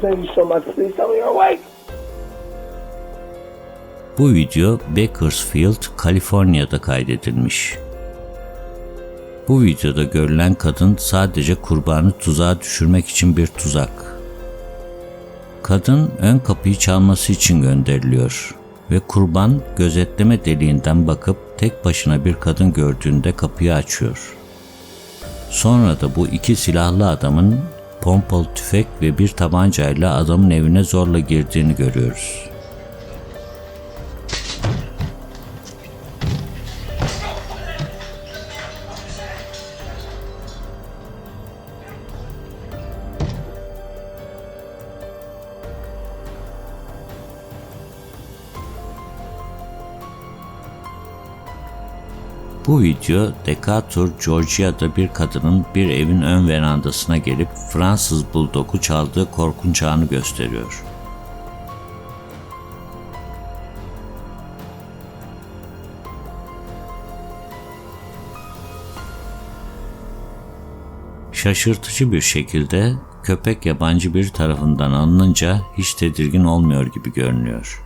Thank you so much. Please tell me you're awake. Bu video Bakersfield, Kaliforniya'da kaydedilmiş. Bu videoda görülen kadın sadece kurbanı tuzağa düşürmek için bir tuzak. Kadın ön kapıyı çalması için gönderiliyor ve kurban gözetleme deliğinden bakıp tek başına bir kadın gördüğünde kapıyı açıyor. Sonra da bu iki silahlı adamın pompalı tüfek ve bir tabancayla adamın evine zorla girdiğini görüyoruz. Bu video Decatur, Georgia'da bir kadının bir evin ön verandasına gelip Fransız buldogu çaldığı korkunç anı gösteriyor. Şaşırtıcı bir şekilde köpek yabancı bir tarafından alınınca hiç tedirgin olmuyor gibi görünüyor.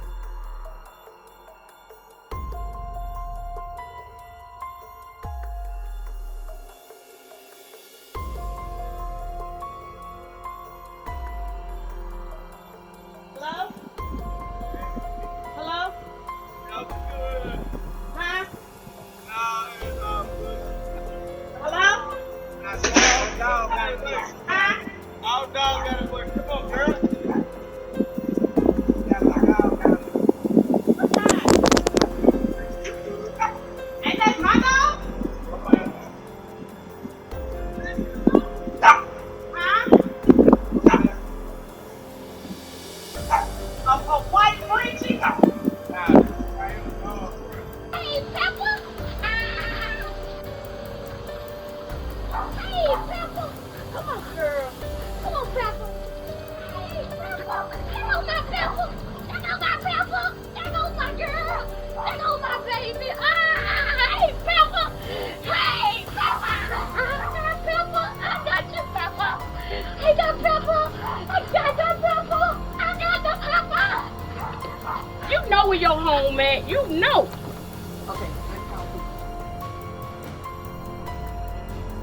Where your home at. You know. Okay.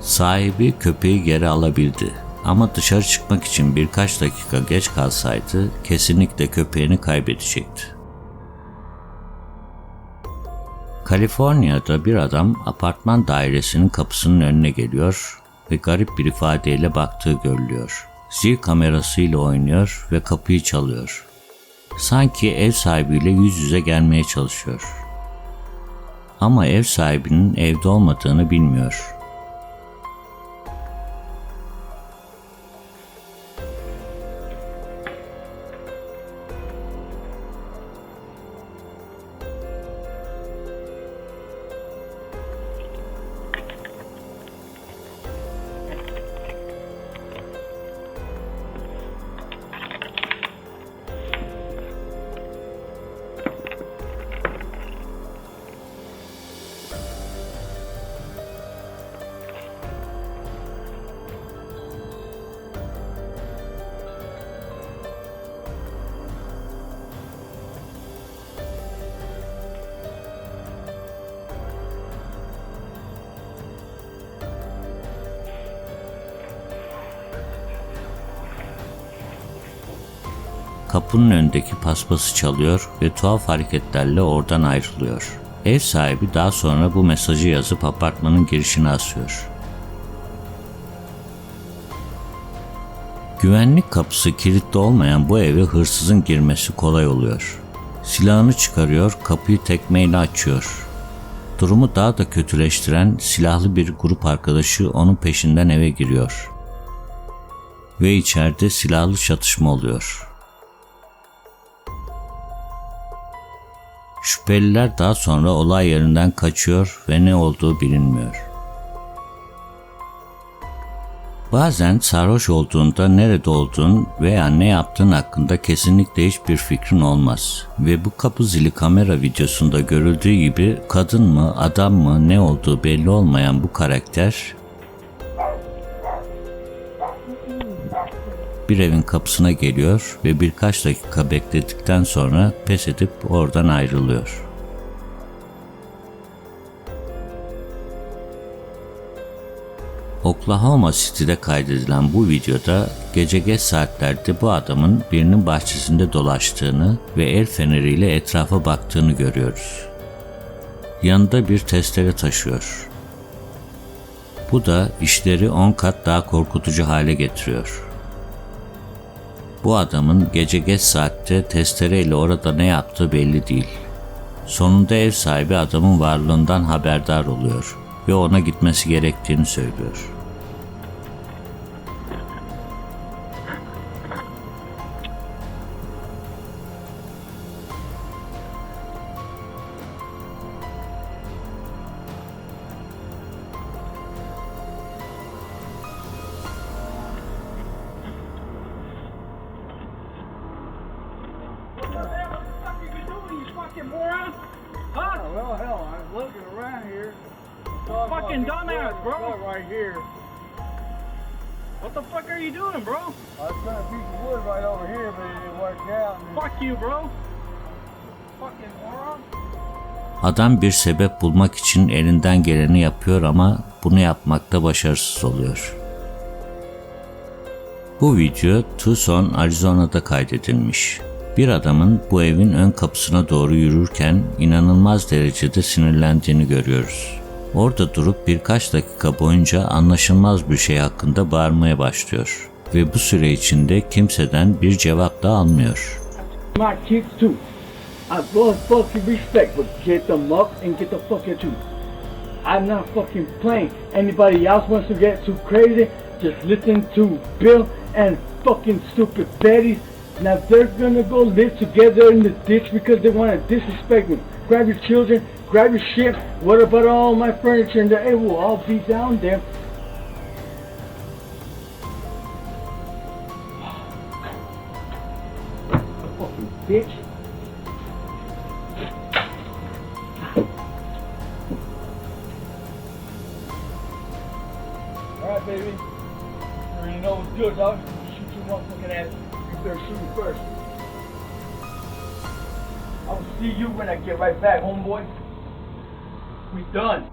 Sahibi köpeği geri alabildi. Ama dışarı çıkmak için birkaç dakika geç kalsaydı kesinlikle köpeğini kaybedecekti. Kaliforniya'da bir adam apartman dairesinin kapısının önüne geliyor ve garip bir ifadeyle baktığı görülüyor. Zil kamerasıyla oynuyor ve kapıyı çalıyor. Sanki ev sahibiyle yüz yüze gelmeye çalışıyor. Ama ev sahibinin evde olmadığını bilmiyor. Kapının önündeki paspası çalıyor ve tuhaf hareketlerle oradan ayrılıyor. Ev sahibi daha sonra bu mesajı yazıp apartmanın girişine asıyor. Güvenlik kapısı kilitli olmayan bu eve hırsızın girmesi kolay oluyor. Silahını çıkarıyor, kapıyı tekmeyle açıyor. Durumu daha da kötüleştiren silahlı bir grup arkadaşı onun peşinden eve giriyor. Ve içeride silahlı çatışma oluyor. Şüpheliler daha sonra olay yerinden kaçıyor ve ne olduğu bilinmiyor. Bazen sarhoş olduğunda nerede olduğun veya ne yaptığın hakkında kesinlikle hiçbir fikrin olmaz. Ve bu kapı zili kamera videosunda görüldüğü gibi kadın mı adam mı ne olduğu belli olmayan bu karakter bir evin kapısına geliyor ve birkaç dakika bekledikten sonra pes edip oradan ayrılıyor. Oklahoma City'de kaydedilen bu videoda gece geç saatlerde bu adamın birinin bahçesinde dolaştığını ve el feneriyle etrafa baktığını görüyoruz. Yanında bir testere taşıyor. Bu da işleri 10 kat daha korkutucu hale getiriyor. Bu adamın gece geç saatte testereyle orada ne yaptığı belli değil. Sonunda ev sahibi adamın varlığından haberdar oluyor ve ona gitmesi gerektiğini söylüyor. Around here. Fucking dumbass, bro. Right here. What the fuck are you doing, bro? I was trying a piece of wood right over here, but it didn't work out. Fuck you, bro. Fucking moron. Adam bir sebep bulmak için elinden geleni yapıyor ama bunu yapmakta başarısız oluyor. Bu video Tucson, Arizona'da kaydedilmiş. Bir adamın bu evin ön kapısına doğru yürürken inanılmaz derecede sinirlendiğini görüyoruz. Orada durup birkaç dakika boyunca anlaşılmaz bir şey hakkında bağırmaya başlıyor ve bu süre içinde kimseden bir cevap da almıyor. My kids too. I love fucking respect, but get them up and get the fuck too. I'm not fucking playing. Anybody else wants to get too crazy, just listen to Bill and fucking stupid Betty. Now they're gonna go live together in the ditch because they want to disrespect me. Grab your children, grab your shit. What about all my furniture? And it will all be down there. Fucking bitch. See you when I get right back, homeboy. We done.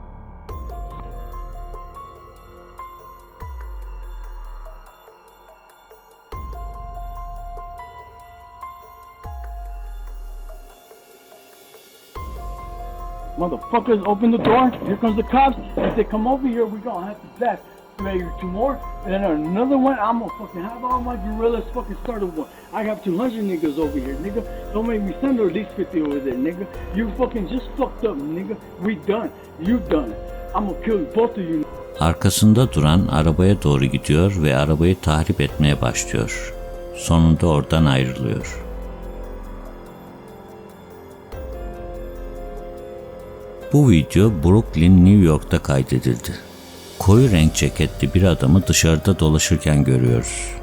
Motherfuckers, open the door. Here comes the cops. If they come over here, we gonna have to blast two more, and another one. I'm gonna fucking have all my gorillas fucking start a one. I have 200 niggas over here, nigga. Don't make me send at least 50 over there, nigga. You fucking just fucked up, nigga. We done. You done. I'm gonna kill both of you. Arkasında duran arabaya doğru gidiyor ve arabayı tahrip etmeye başlıyor. Sonunda oradan ayrılıyor. Bu video Brooklyn, New York'ta kaydedildi. Koyu renk ceketli bir adamı dışarıda dolaşırken görüyoruz.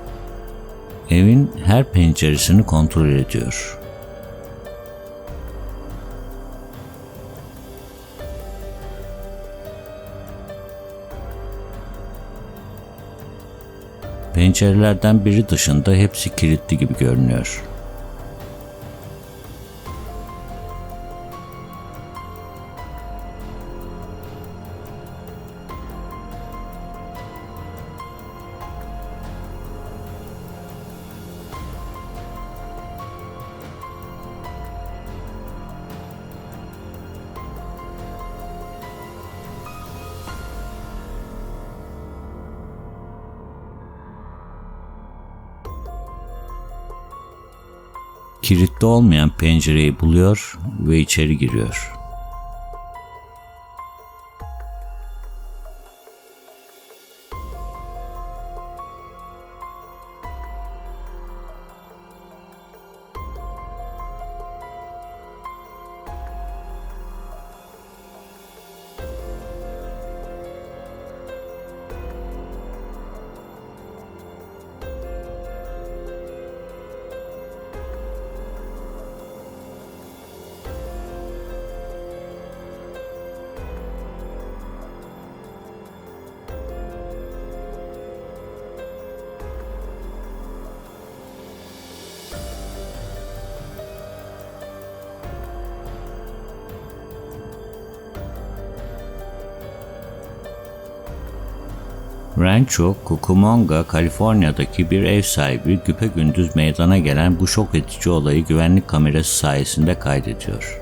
Evin her penceresini kontrol ediyor. Pencerelerden biri dışında hepsi kilitli gibi görünüyor. Kilitli olmayan pencereyi buluyor ve içeri giriyor. Rancho Cucamonga, Kaliforniya'daki bir ev sahibi güpegündüz meydana gelen bu şok edici olayı güvenlik kamerası sayesinde kaydediyor.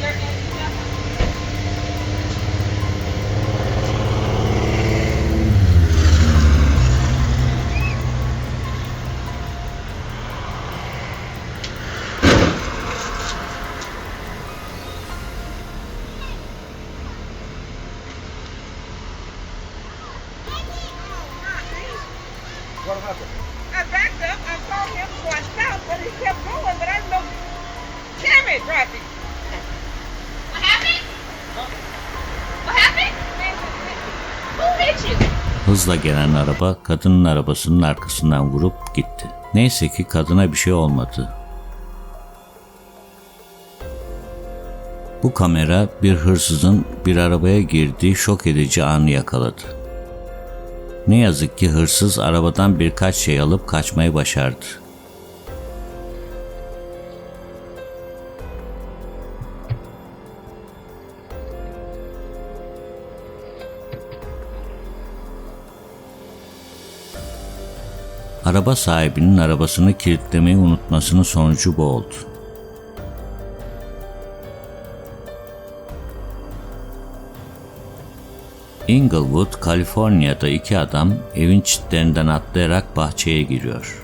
The Hızla gelen araba kadının arabasının arkasından vurup gitti. Neyse ki kadına bir şey olmadı. Bu kamera bir hırsızın bir arabaya girdiği şok edici anı yakaladı. Ne yazık ki hırsız arabadan birkaç şey alıp kaçmayı başardı. Araba sahibinin arabasını kilitlemeyi unutmasının sonucu bu oldu. Inglewood, Kaliforniya'da iki adam evin çitlerinden atlayarak bahçeye giriyor.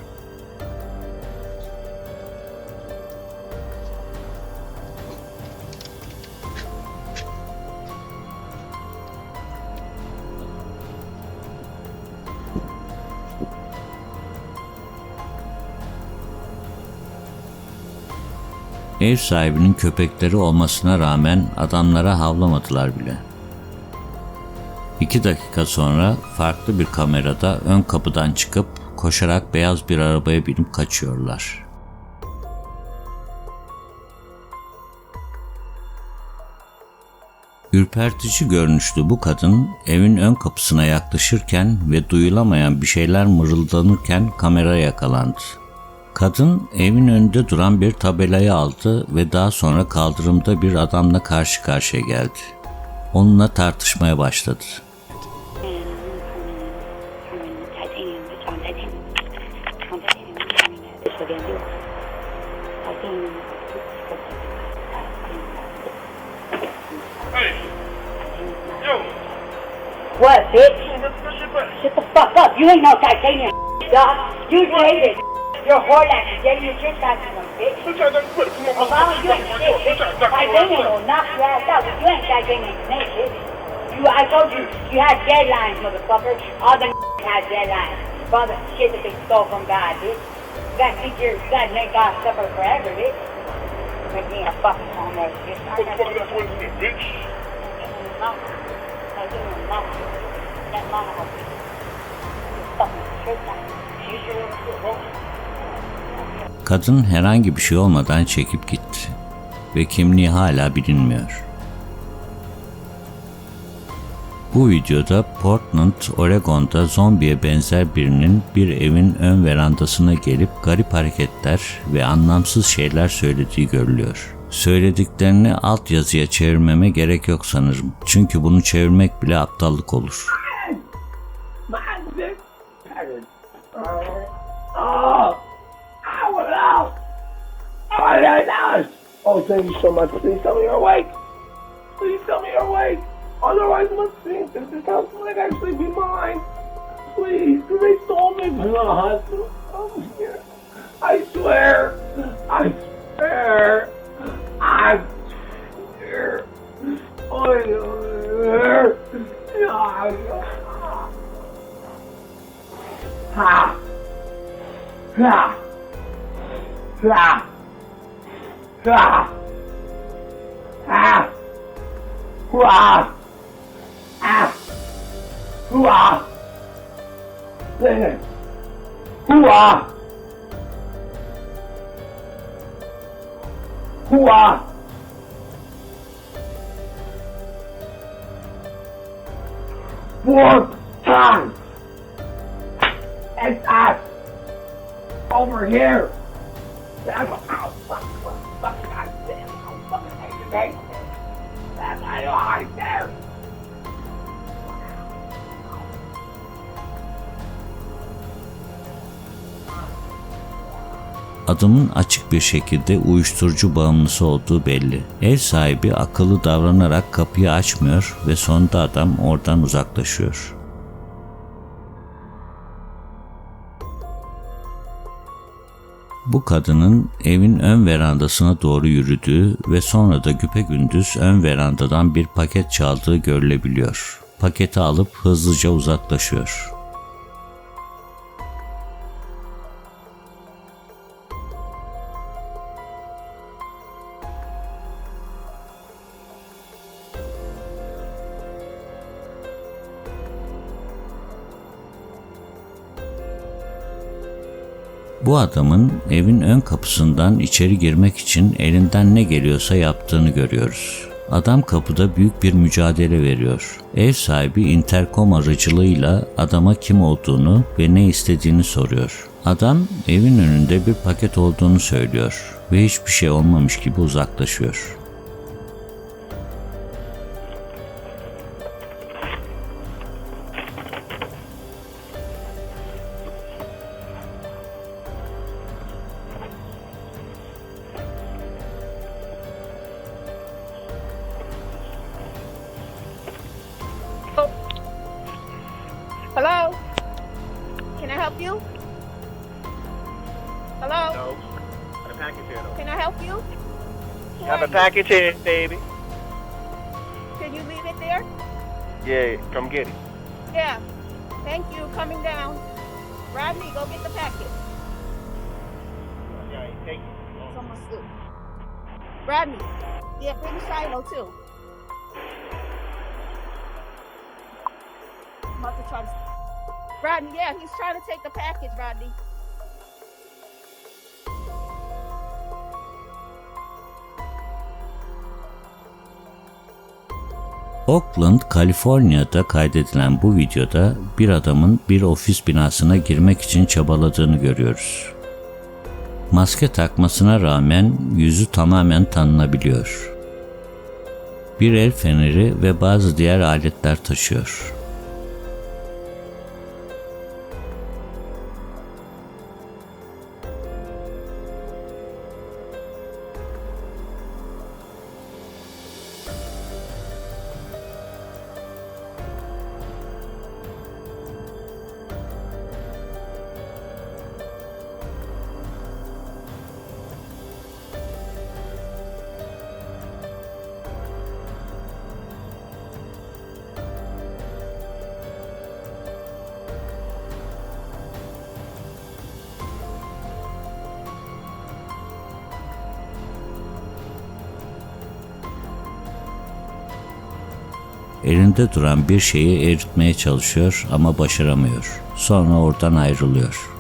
Ev sahibinin köpekleri olmasına rağmen adamlara havlamadılar bile. İki dakika sonra farklı bir kamerada ön kapıdan çıkıp koşarak beyaz bir arabaya binip kaçıyorlar. Ürpertici görünüşlü bu kadın evin ön kapısına yaklaşırken ve duyulamayan bir şeyler mırıldanırken kamera yakalandı. Kadın evin önünde duran bir tabelayı aldı ve daha sonra kaldırımda bir adamla karşı karşıya geldi. Onunla tartışmaya başladı. What, bitch? Shut the fuck up. You ain't no titanium, dog. You dated. You're whore like you dated your shit titanium, bitch. Push out that foot. Come on, If I was you ain't shit, bitch. Titanium will knock your ass out. You ain't titanium, snake, bitch. You, I told you, you had deadlines, motherfucker. All the had deadlines. For all the shit that they stole from God, bitch. You gotta think you're, you gotta make God suffer forever, bitch. Make me a fucking homeowner, bitch. What the fuck that's what it is, bitch? Kadın herhangi bir şey olmadan çekip gitti ve kimliği hala bilinmiyor. Bu videoda Portland, Oregon'da zombiye benzer birinin bir evin ön verandasına gelip garip hareketler ve anlamsız şeyler söylediği görülüyor. Söylediklerini alt yazıya çevirmeme gerek yok sanırım. Çünkü bunu çevirmek bile aptallık olur. Oh, thank you so much. Please tell me you're awake. Please tell me you're awake. Otherwise, let's that this house might actually be mine. Please, they stole me from the hospital. I'm here. Oh, I swear. I swear. I swear. I swear. Ha! Ha! Ha! Ha! Ha! Hua! Ah! Hua! Hua! Hua! Four times! It's us! Over here! That's what, Adamın açık bir şekilde uyuşturucu bağımlısı olduğu belli. Ev sahibi akıllı davranarak kapıyı açmıyor ve sonunda adam oradan uzaklaşıyor. Bu kadının evin ön verandasına doğru yürüdüğü ve sonra da güpegündüz ön verandadan bir paket çaldığı görülebiliyor. Paketi alıp hızlıca uzaklaşıyor. Bu adamın evin ön kapısından içeri girmek için elinden ne geliyorsa yaptığını görüyoruz. Adam kapıda büyük bir mücadele veriyor. Ev sahibi interkom aracılığıyla adama kim olduğunu ve ne istediğini soruyor. Adam evin önünde bir paket olduğunu söylüyor ve hiçbir şey olmamış gibi uzaklaşıyor. Hello? No. Got a package here, though. Can I help you? Who are a you? package here, baby. Can you leave it there? Yeah, come get it. Yeah. Thank you. Coming down. Rodney, go get the package. Yeah, take it. It's almost through. Rodney. Yeah, bring Shiloh too. I'm about to try to. Rodney, yeah, he's trying to take the package, Rodney. Oakland, Kaliforniya'da kaydedilen bu videoda bir adamın bir ofis binasına girmek için çabaladığını görüyoruz. Maske takmasına rağmen yüzü tamamen tanınabiliyor. Bir el feneri ve bazı diğer aletler taşıyor. Elinde duran bir şeyi eritmeye çalışıyor ama başaramıyor. Sonra oradan ayrılıyor.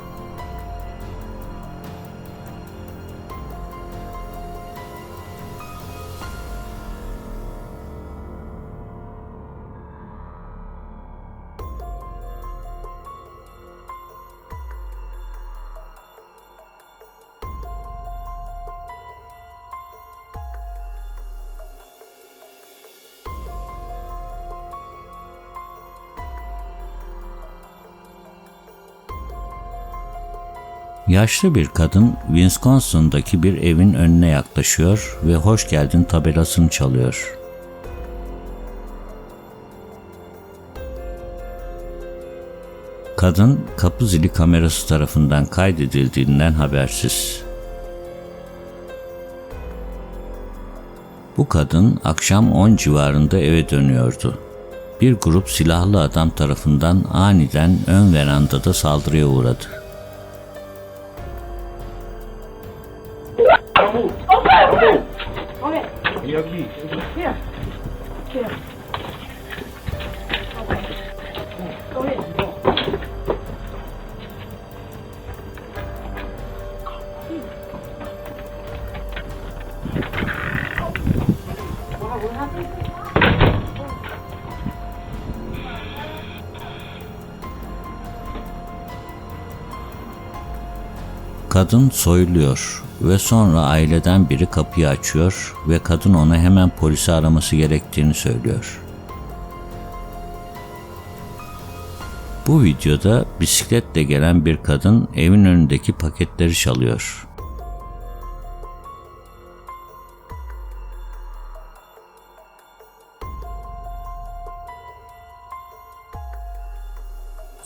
Yaşlı bir kadın Wisconsin'daki bir evin önüne yaklaşıyor ve hoş geldin tabelasını çalıyor. Kadın kapı zili kamerası tarafından kaydedildiğinden habersiz. Bu kadın akşam 10 civarında eve dönüyordu. Bir grup silahlı adam tarafından aniden ön verandada saldırıya uğradı. Kadın soyuluyor ve sonra aileden biri kapıyı açıyor ve kadın ona hemen polisi araması gerektiğini söylüyor. Bu videoda bisikletle gelen bir kadın evin önündeki paketleri çalıyor.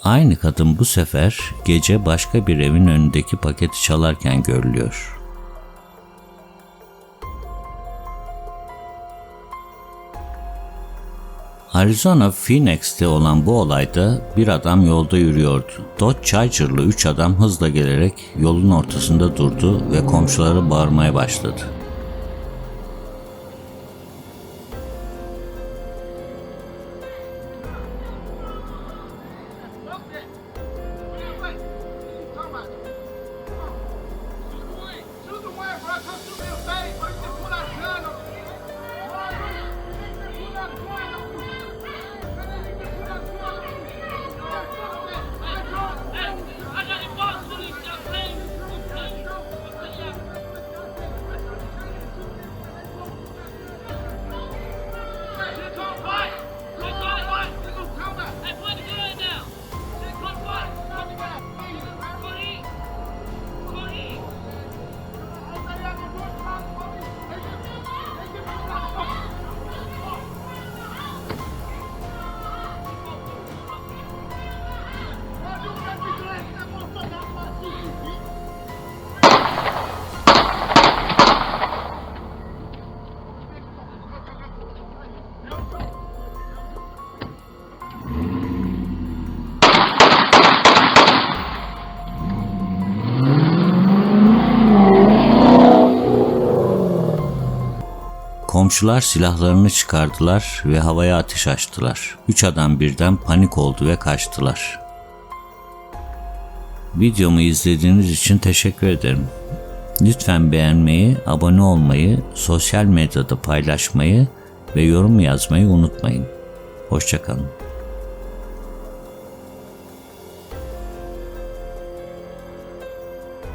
Aynı kadın bu sefer gece başka bir evin önündeki paketi çalarken görülüyor. Arizona Phoenix'te olan bu olayda bir adam yolda yürüyordu. Dodge Charger'lı üç adam hızla gelerek yolun ortasında durdu ve komşuları bağırmaya başladı. Komşular silahlarını çıkardılar ve havaya ateş açtılar. Üç adam birden panik oldu ve kaçtılar. Videomu izlediğiniz için teşekkür ederim. Lütfen beğenmeyi, abone olmayı, sosyal medyada paylaşmayı ve yorum yazmayı unutmayın. Hoşçakalın.